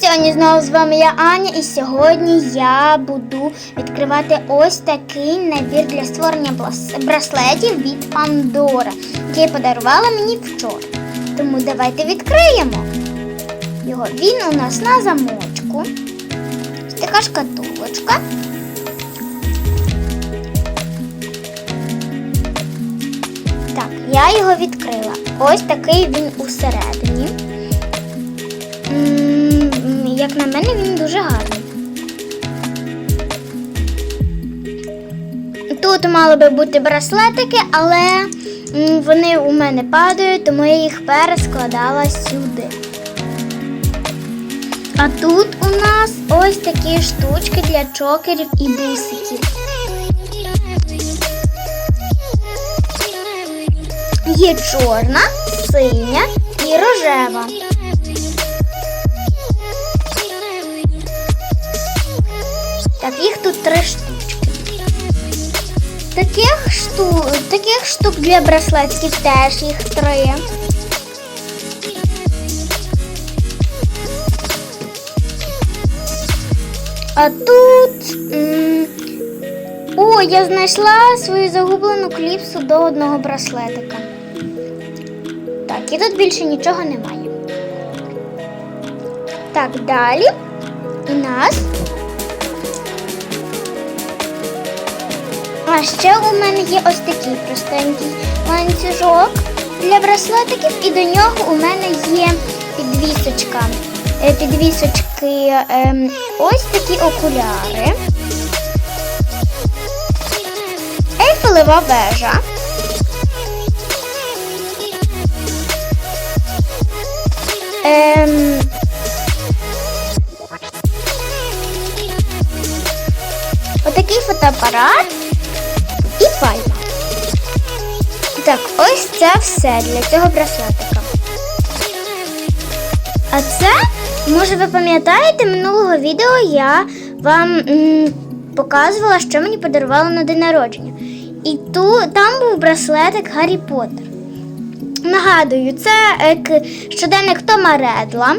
сьогодні знову з вами я Аня, і сьогодні я буду відкривати ось такий набір для створення браслетів від Пандора, який подарувала мені вчора. Тому давайте відкриємо його. Він у нас на замочку. Ось така шкатулочка. Так, я його відкрила. Ось такий він усередині. Як на мене, він дуже гарний. Тут мали би бути браслетики, але вони у мене падають, тому я їх перескладала сюди. А тут у нас ось такі штучки для чокерів і бусиків. Є чорна, синя і рожева. Так, їх тут три штучки. Таких штук, таких штук для браслетів теж їх три. А тут. О, я знайшла свою загублену кліпсу до одного браслетика. Так, і тут більше нічого немає. Так, далі у нас. А ще у мене є ось такий простенький ланцюжок для браслетиків, і до нього у мене є підвісочка. Е, Підвісочки ем, ось такі окуляри. Ейфелева вежа. Ем, отакий фотоапарат Так, ось це все для цього браслетика. А це, може, ви пам'ятаєте, минулого відео я вам м, показувала, що мені подарували на день народження. І ту, там був браслетик Гаррі Поттер. Нагадую, це е, щоденник Тома Редла.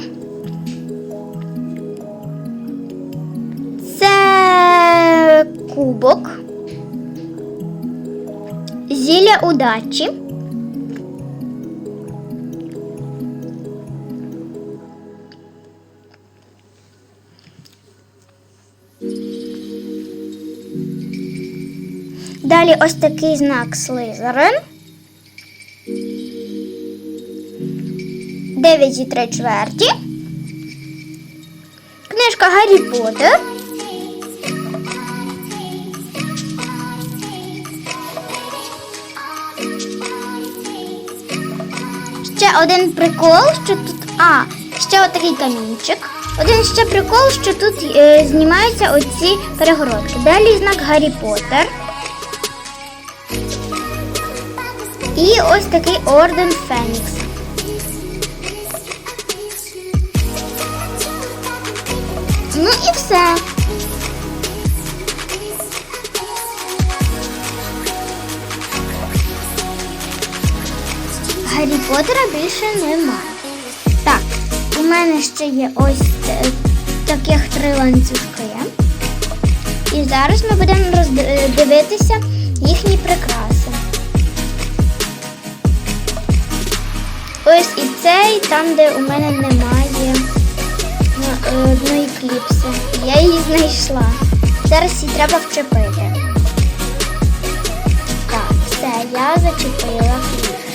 Це кубок. Зілля удачі. Далі ось такий знак Слизерин. 9 і 3 чверті. Книжка Гаррі Поттер. Ще один прикол, що тут. А, ще отакий камінчик. Один ще прикол, що тут е, знімаються оці перегородки. Далі знак Гаррі Поттер. І ось такий орден Фенікс. Ну і все. Поттера більше немає. Так, у мене ще є ось е, таких три ланцюжки. І зараз ми будемо роздивитися їхні прикраси. Ось і цей, там, де у мене немає е, одної кліпси. Я її знайшла. Зараз її треба вчепити. Так, все, я зачепила кліпсу.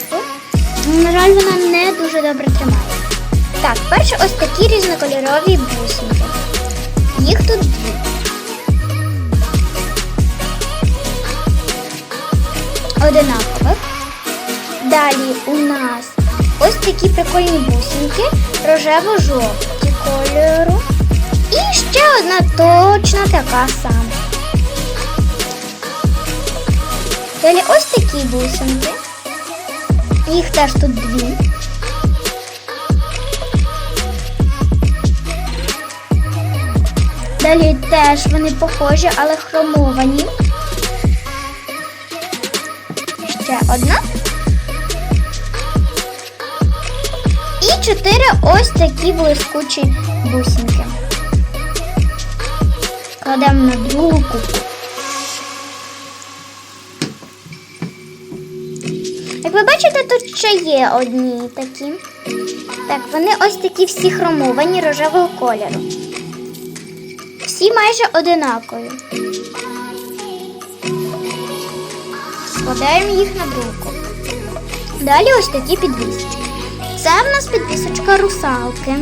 На жаль, вона не дуже добре тримає. Так, перше ось такі різнокольорові бусинки. Їх тут дві. Одинакових. Далі у нас ось такі прикольні бусинки рожево-жовті кольору. І ще одна точно така сама. Далі ось такі бусинки. Їх теж тут дві. Далі теж вони похожі, але хромовані. Ще одна. І чотири ось такі блискучі бусинки. Кладемо на другу кубку. Ви бачите, тут ще є одні такі. Так, вони ось такі всі хромовані рожевого кольору. Всі майже одинакові. Складаємо їх на другу. Далі ось такі підвісочки. Це в нас підвісочка русалки.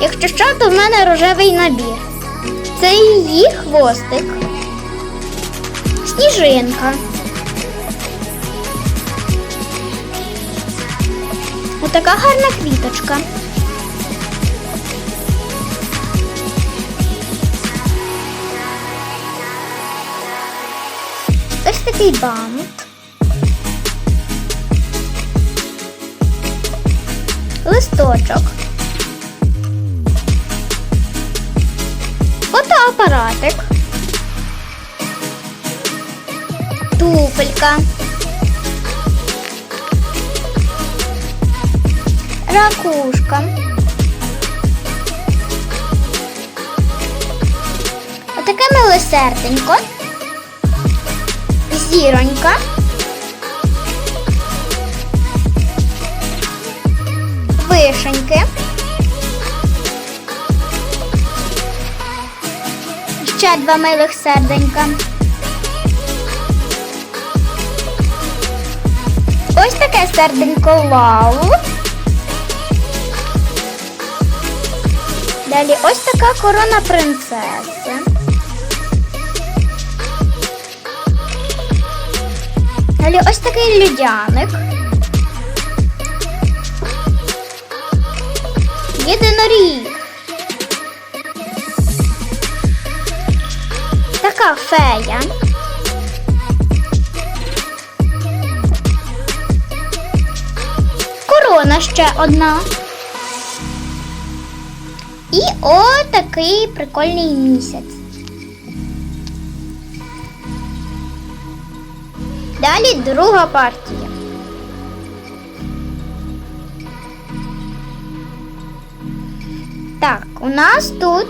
Якщо що, то в мене рожевий набір. Це її хвостик. Сніжинка. Отака гарна квіточка. Ось такий бант. Листочок. Фотоапаратик. Туфелька. Ракушка. Отаке миле серденько. Зіронька. Вишеньки. Ще два милих серденька. Ось таке серденько лаву. Далі ось така корона принцеси. Далі ось такий людяник. Єдиноріг. Така фея. Корона ще одна. І отакий прикольний місяць. Далі друга партія. Так, у нас тут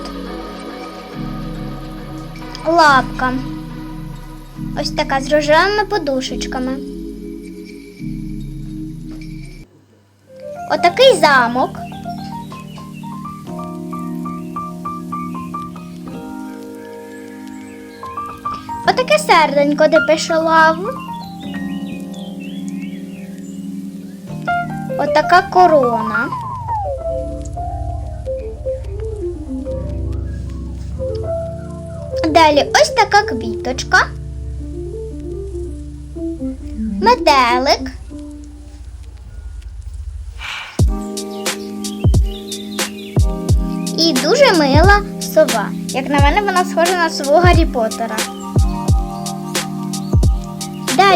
лапка. Ось така з рожевими подушечками. Отакий замок. Отаке серденько, де пише лаву. Отака корона. Далі ось така квіточка. Метелик. І дуже мила сова. Як на мене, вона схожа на сову Гаррі Поттера.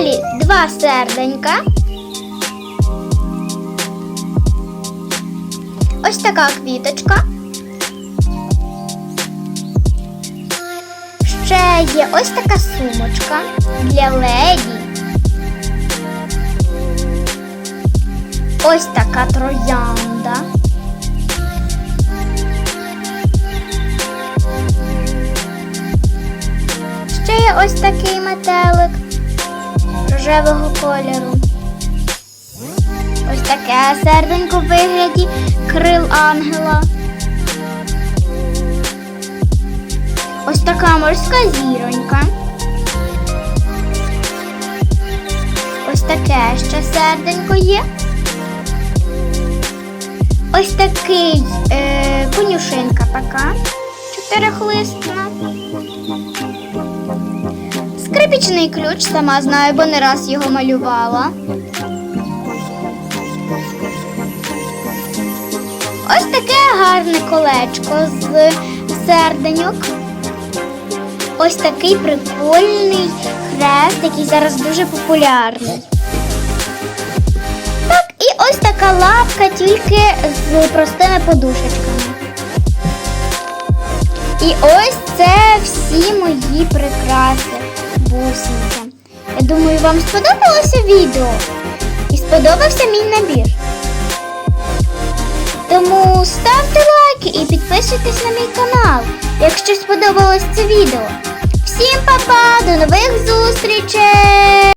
Далі два серденька. Ось така квіточка. Ще є ось така сумочка для леді. Ось така троянда. Ще є ось такий метелик рожевого кольору. Ось таке серденько в вигляді крил ангела. Ось така морська зіронька. Ось таке ще серденько є. Ось такий е, конюшинка така. Чотирихлистна. Скрипічний ключ, сама знаю, бо не раз його малювала. Ось таке гарне колечко з серденьок. Ось такий прикольний хрест, який зараз дуже популярний. Так, і ось така лапка тільки з простими подушечками. І ось це всі мої вам сподобалося відео і сподобався мій набір. Тому ставте лайки і підписуйтесь на мій канал, якщо сподобалось це відео. Всім па-па, до нових зустрічей!